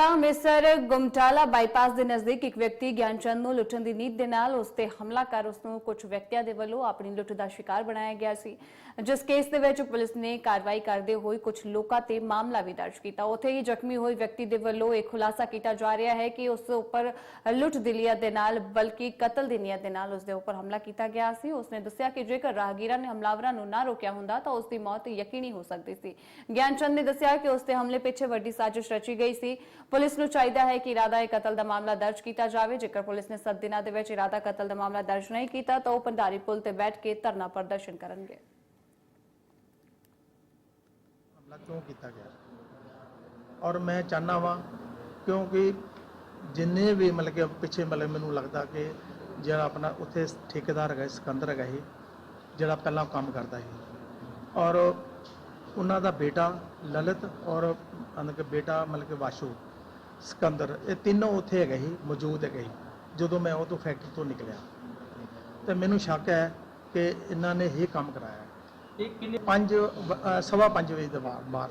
ਮਾਮਲਾ ਅੰਮ੍ਰਿਤਸਰ, ਗੁਮਟਾਲਾ ਬਾਈਪਾਸ ਦੇ ਨਜ਼ਦੀਕ ਇੱਕ ਵਿਅਕਤੀ ਗਿਆਨਚੰਦ ਨੂੰ ਲੁੱਟਣ ਦੀ ਨੀਤ ਦੇ ਨਾਲ ਉਸ ਤੇ ਹਮਲਾ ਕਰ ਉਸ ਨੂੰ ਕੁਝ ਵਿਅਕਤੀਆਂ ਦੇ ਵੱਲੋਂ ਆਪਣੀ ਲੁੱਟ ਦਾ ਸ਼ਿਕਾਰ ਬਣਾਇਆ ਗਿਆ ਸੀ। ਜਿਸ ਕੇਸ ਦੇ ਵਿੱਚ ਪੁਲਿਸ ਨੇ ਕਾਰਵਾਈ ਕਰਦੇ ਹੋਏ ਕੁਝ ਲੋਕਾਂ ਤੇ ਮਾਮਲਾ ਵੀ ਦਰਜ ਕੀਤਾ। ਉੱਥੇ ਹੀ ਜ਼ਖਮੀ ਹੋਏ ਵਿਅਕਤੀ ਦੇ ਵੱਲੋਂ ਇਹ ਖੁਲਾਸਾ ਕੀਤਾ ਜਾ ਰਿਹਾ ਹੈ ਕਿ ਉਸ ਉੱਪਰ ਲੁੱਟ ਦੀ ਨੀਅਤ ਦੇ ਨਾਲ ਬਲਕਿ ਕਤਲ ਦੀ ਨੀਅਤ ਦੇ ਨਾਲ ਉਸ ਦੇ ਉੱਪਰ ਹਮਲਾ ਕੀਤਾ ਗਿਆ ਸੀ। ਉਸਨੇ ਦੱਸਿਆ ਕਿ ਜੇਕਰ ਰਾਹਗੀਰਾਂ ਨੇ ਹਮਲਾਵਰਾਂ ਨੂੰ ਨਾ ਰੋਕਿਆ ਹੁੰਦਾ ਤਾਂ ਉਸ ਦੀ ਮੌਤ ਯਕੀਨੀ ਹੋ ਸਕਦੀ ਸੀ। ਗਿਆਨਚੰਦ ਨੇ ਦੱਸਿਆ ਕਿ ਉਸ ਦੇ ਹਮਲੇ ਪਿੱਛੇ ਵੱਡੀ ਸਾਜ਼ਿਸ਼ ਰਚੀ ਗਈ ਸੀ। ਪੁਲਿਸ ਨੂੰ ਚਾਹੀਦਾ ਹੈ ਕਿ ਇਰਾਦਾ ਕਤਲ ਦਾ ਮਾਮਲਾ ਦਰਜ ਕੀਤਾ ਜਾਵੇ। ਜੇਕਰ ਪੁਲਿਸ ਨੇ 7 ਦਿਨਾਂ ਦੇ ਵਿੱਚ ਇਰਾਦਾ ਕਤਲ ਦਾ ਮਾਮਲਾ ਦਰਜ ਨਹੀਂ ਕੀਤਾ, ਤਾਂ ਉਹ ਭੰਡਾਰੀ ਪੁਲ ਤੇ ਬੈਠ ਕੇ ਧਰਨਾ ਪ੍ਰਦਰਸ਼ਨ ਕਰਨਗੇ। ਹਮਲਾ ਕਿਉਂ ਕੀਤਾ ਗਿਆ? ਔਰ ਮੈਂ ਚਾਹਨਾ ਵਾਂ, ਕਿਉਂਕਿ ਜਿੰਨੇ ਵੀ ਮਤਲਬ ਕਿ ਪਿੱਛੇ ਮਤਲਬ ਮੈਨੂੰ ਲੱਗਦਾ ਕਿ ਜਿਹੜਾ ਆਪਣਾ ਉੱਥੇ ਠੇਕੇਦਾਰ ਹੈਗਾ, ਸਿਕੰਦਰ ਹੈਗਾ ਇਹ, ਜਿਹੜਾ ਪਹਿਲਾਂ ਕੰਮ ਕਰਦਾ ਸੀ। ਔਰ ਉਹਨਾਂ ਦਾ ਬੇਟਾ ਲਲਿਤ ਔਰ ਮਤਲਬ ਬੇਟਾ ਮਤਲਬ ਕਿ ਵਾਸ਼ੂ। ਸਿਕੰਦਰ ਇਹ ਤਿੰਨੋਂ ਉੱਥੇ ਹੈਗੇ ਸੀ ਮੌਜੂਦ ਹੈਗੇ ਸੀ ਜਦੋਂ ਮੈਂ ਉਹ ਤੋਂ ਫੈਕਟਰੀ ਤੋਂ ਨਿਕਲਿਆ। ਤੇ ਮੈਨੂੰ ਸ਼ੱਕ ਹੈ ਕਿ ਇਹਨਾਂ ਨੇ ਇਹ ਕੰਮ ਕਰਾਇਆ। ਇਹ ਕਿੰਨੇ ਪੰਜ ਵ- ਅ, ਸਵਾ ਪੰਜ ਵਜੇ ਦਾ ਮਾਰ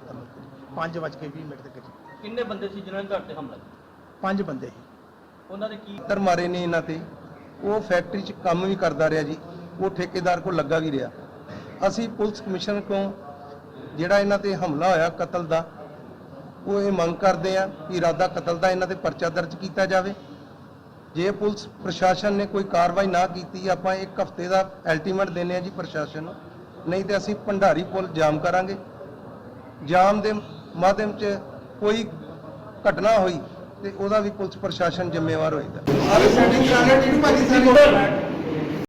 ਪੰਜ ਵੱਜ ਕੇ 20 ਮਿੰਟ ਦੇ ਕਰੀਬ। ਕਿੰਨੇ ਬੰਦੇ ਸੀ ਜਿਨ੍ਹਾਂ ਨੇ ਘਰ ਤੇ ਹਮਲਾ ਕੀਤਾ? ਪੰਜ ਬੰਦੇ ਸੀ। ਉਹਨਾਂ ਦੇ ਕੀ ਪੱਤਰ ਮਾਰੇ ਨੇ ਇਹਨਾਂ ਤੇ। ਉਹ ਫੈਕਟਰੀ 'ਚ ਕੰਮ ਵੀ ਕਰਦਾ ਰਿਹਾ ਜੀ। ਉਹ ਠੇਕੇਦਾਰ ਕੋਲ ਲੱਗਾ ਵੀ ਰਿਹਾ। ਅਸੀਂ ਪੁਲਿਸ ਕਮਿਸ਼ਨਰ ਕੋਲ ਜਿਹੜਾ ਇਹਨਾਂ ਤੇ ਹਮਲਾ ਹੋਇਆ ਕਤਲ ਦਾ ਉਹ ਇਹ ਮੰਗ ਕਰਦੇ ਆ ਕਿ ਇਰਾਦਾ ਕਤਲ ਦਾ ਇਹਨਾਂ ਤੇ ਪਰਚਾ ਦਰਜ ਕੀਤਾ ਜਾਵੇ। ਜੇ ਪੁਲਿਸ, ਪ੍ਰਸ਼ਾਸਨ ਨੇ ਕੋਈ ਕਾਰਵਾਈ ਨਾ ਕੀਤੀ, ਆਪਾਂ ਇੱਕ ਹਫ਼ਤੇ ਦਾ ਅਲਟੀਮੇਟ ਦਿੰਦੇ ਆ ਜੀ ਪ੍ਰਸ਼ਾਸਨ ਨੂੰ। ਨਹੀਂ ਤੇ ਅਸੀਂ ਭੰਡਾਰੀ ਪੁਲ ਜਾਮ ਕਰਾਂਗੇ। ਜਾਮ ਦੇ ਮਾਧਿਅਮ 'ਚ ਕੋਈ ਘਟਨਾ ਹੋਈ ਤੇ ਉਹਦਾ ਵੀ ਪੁਲਿਸ, ਪ੍ਰਸ਼ਾਸਨ ਜ਼ਿੰਮੇਵਾਰ ਹੋਏਗਾ।